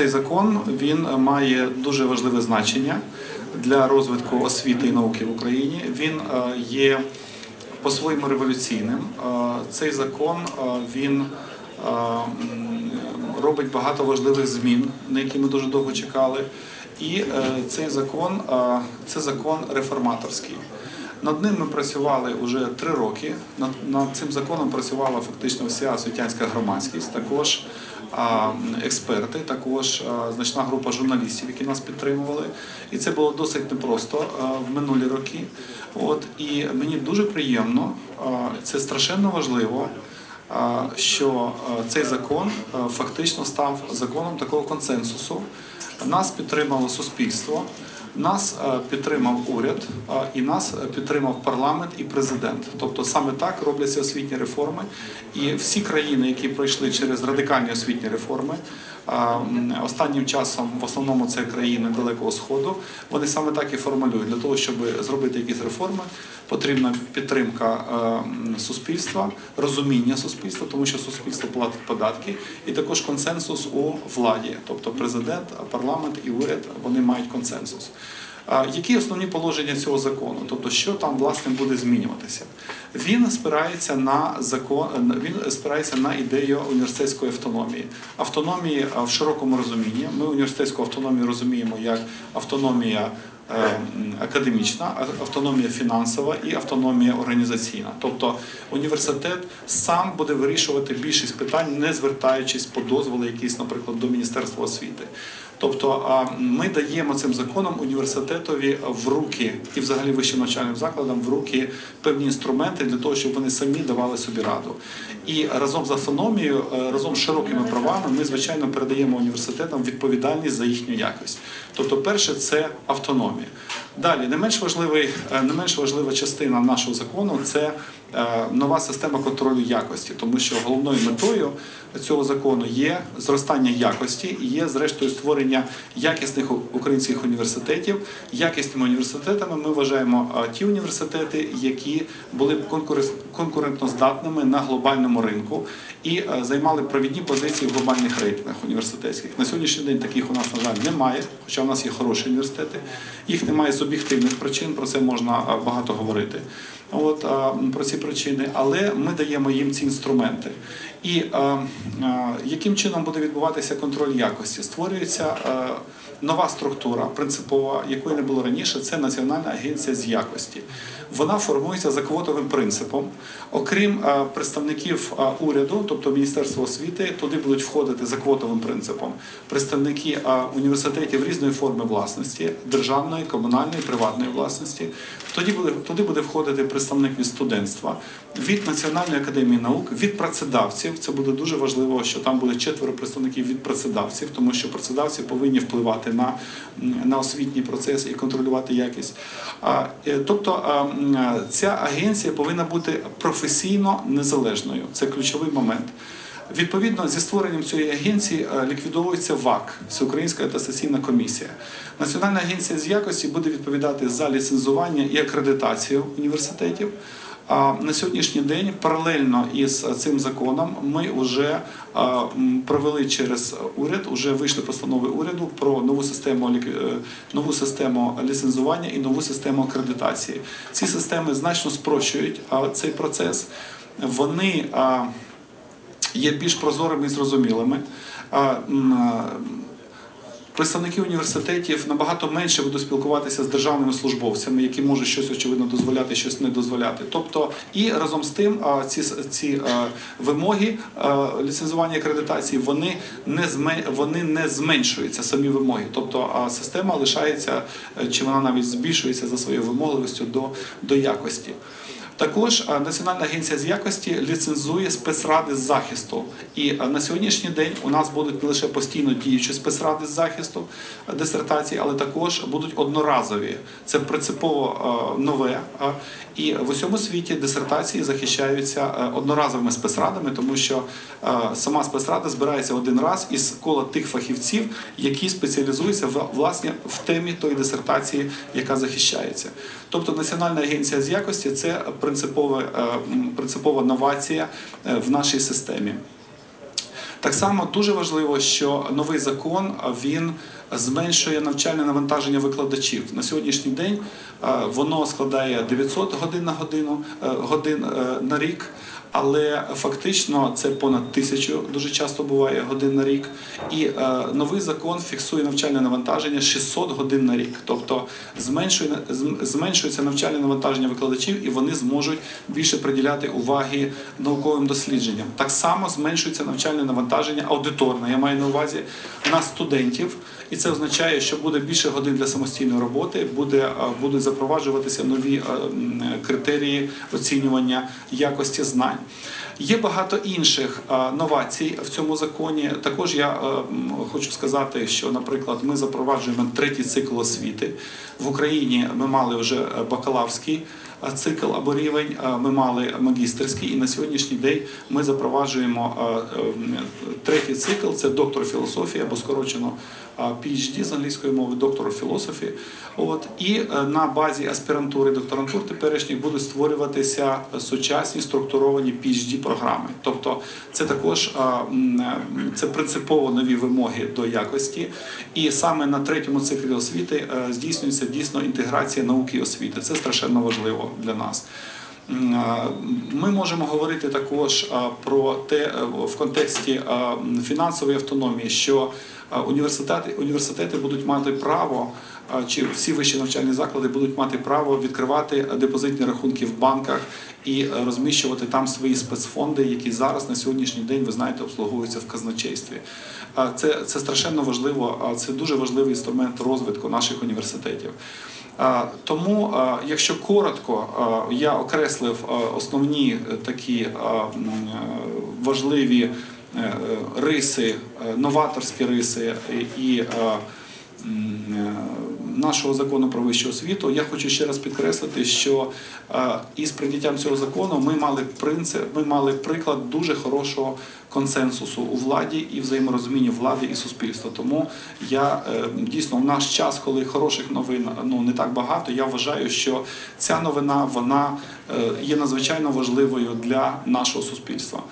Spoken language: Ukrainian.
цей закон він має дуже важливе значення для розвитку освіти і науки в Україні. Він е, є по-своєму революційним. Е, Цей закон е, він е, робить багато важливих змін, на які ми дуже довго чекали. І е, цей закон е, це закон реформаторський. Над ним ми працювали вже три роки. Над, над цим законом працювала фактично вся освітянська громадськість, також експерти, також значна група журналістів, які нас підтримували. І це було досить непросто в минулі роки. От і мені дуже приємно, це страшенно важливо. Що цей закон фактично став законом такого консенсусу. Нас підтримало суспільство, нас е, підтримав уряд е, і нас е, підтримав парламент і президент. Тобто саме так робляться освітні реформи. І всі країни, які пройшли через радикальні освітні реформи, останнім часом в основному це країни Далекого Сходу, вони саме так і формулюють. Для того, щоб зробити якісь реформи, потрібна підтримка е, суспільства, розуміння суспільства, тому що суспільство платить податки, і також консенсус у владі, тобто президент, парламент і уряд вони мають консенсус. Які основні положення цього закону? Тобто, що там власне буде змінюватися? Він спирається на закон, він спирається на ідею університетської автономії. Автономії в широкому розумінні. Ми університетську автономію розуміємо як автономія е, академічна, автономія фінансова і автономія організаційна. Тобто університет сам буде вирішувати більшість питань, не звертаючись по дозволи, якісь, наприклад, до Міністерства освіти. Тобто ми даємо цим законом університетові в руки і взагалі вищим навчальним закладам в руки певні інструменти для того, щоб вони самі давали собі раду. І разом з автономією, е, разом з широкими правами, ми звичайно передаємо університетам відповідальність за їхню якість. Тобто, перше це автономія. Далі не менш важливий, е, не менш важлива частина нашого закону це е, нова система контролю якості, тому що головною метою цього закону є зростання якості і є зрештою створення якісних українських університетів. Якісними університетами ми вважаємо е, ті університети, які були б конкурентноздатними на глобальному ринку і займали провідні позиції в глобальних рейтингах університетських. На сьогоднішній день таких у нас, на жаль, немає, хоча у нас є хороші університети. Їх немає з об'єктивних причин, про це можна багато говорити. От про ці причини, але ми даємо їм ці інструменти. І а, а, яким чином буде відбуватися контроль якості? Створюється а, нова структура, принципова, якої не було раніше. Це Національна агенція з якості. Вона формується за квотовим принципом. Окрім а, представників а, уряду, тобто Міністерства освіти, туди будуть входити за квотовим принципом представники а, університетів різної форми власності, державної, комунальної, приватної власності. Тоді буде туди буде входити представник від студентства, від Національної академії наук, від працедавців. Це буде дуже важливо, що там буде четверо представників від працедавців, тому що працедавці повинні впливати на, на освітній процес і контролювати якість. Е, Тобто ця агенція повинна бути професійно незалежною. Це ключовий момент. Відповідно, зі створенням цієї агенції е, ліквідовується ВАК, Всеукраїнська атестаційна комісія. Національна агенція з якості буде відповідати за ліцензування і акредитацію університетів. На сьогоднішній день паралельно із цим законом ми вже провели через уряд, вже вийшли постанови уряду про нову систему е, нову систему ліцензування і нову систему акредитації. Ці системи значно спрощують цей процес. Вони є більш прозорими і зрозумілими. Представники університетів набагато менше будуть спілкуватися з державними службовцями, які можуть щось очевидно дозволяти, щось не дозволяти. Тобто, і разом з тим, ці, ці вимоги ліцензування акредитації вони не вони не зменшуються самі вимоги. Тобто, система лишається е, чи вона навіть збільшується за своєю вимогливістю до, до якості. Також е, Національна агенція з якості ліцензує спецради з захисту. І е, на сьогоднішній день у нас будуть не лише постійно діючі спецради з захисту е, дисертацій, але також будуть одноразові. Це принципово нове. І в усьому світі дисертації захищаються одноразовими спецрадами, тому що сама спецрада збирається один раз із кола тих фахівців, які спеціалізуються власне в темі тої дисертації, яка захищається. Тобто Національна агенція з якості це принципова, е, принципова новація е, в нашій системі. Так само дуже важливо, що новий закон він зменшує навчальне навантаження викладачів. На сьогоднішній день воно складає 900 годин на годину е, годин е, на рік. Але фактично це понад тисячу дуже часто буває годин на рік. І е, новий закон фіксує навчальне навантаження 600 годин на рік. Тобто зменшує, зм- зменшується навчальне навантаження викладачів, і вони зможуть більше приділяти уваги науковим дослідженням. Так само зменшується навчальне навантаження аудиторне. Я маю на увазі на студентів, і це означає, що буде більше годин для самостійної роботи, буде, е, будуть запроваджуватися нові е, критерії оцінювання якості знань. Є багато інших е, новацій в цьому законі. Також я е, хочу сказати, що, наприклад, ми запроваджуємо третій цикл освіти в Україні. Ми мали вже е, бакалаврський цикл або рівень. е, Ми мали магістерський, і на сьогоднішній день ми запроваджуємо е, е, третій цикл. Це доктор філософії або скорочено е, PhD з англійської мови, доктор філософії. От і е, на базі аспірантури, докторантур теперішніх будуть створюватися сучасні структуровані PhD програми. Тобто, це також е, е, це принципово нові вимоги до якості. І саме на третьому циклі освіти е, здійснюється дійсно інтеграція науки і освіти. Це страшенно важливо для нас. Ми можемо говорити також про те е, в контексті фінансової автономії, що університети, університети будуть мати право, чи всі вищі навчальні заклади будуть мати право відкривати депозитні рахунки в банках і е, розміщувати там свої спецфонди, які зараз на сьогоднішній день, ви знаєте, обслуговуються в казначействі. Це, це страшенно важливо, це дуже важливий інструмент розвитку наших університетів. Тому, якщо коротко, я окреслив основні е, такі е, важливі риси, новаторські риси і- нашого закону про вищу освіту. Я хочу ще раз підкреслити, що е, із прийняттям цього закону ми мали принцип, ми мали приклад дуже хорошого консенсусу у владі і взаєморозуміння влади і суспільства. Тому я е, дійсно в наш час, коли хороших новин ну не так багато, я вважаю, що ця новина вона е, є надзвичайно важливою для нашого суспільства.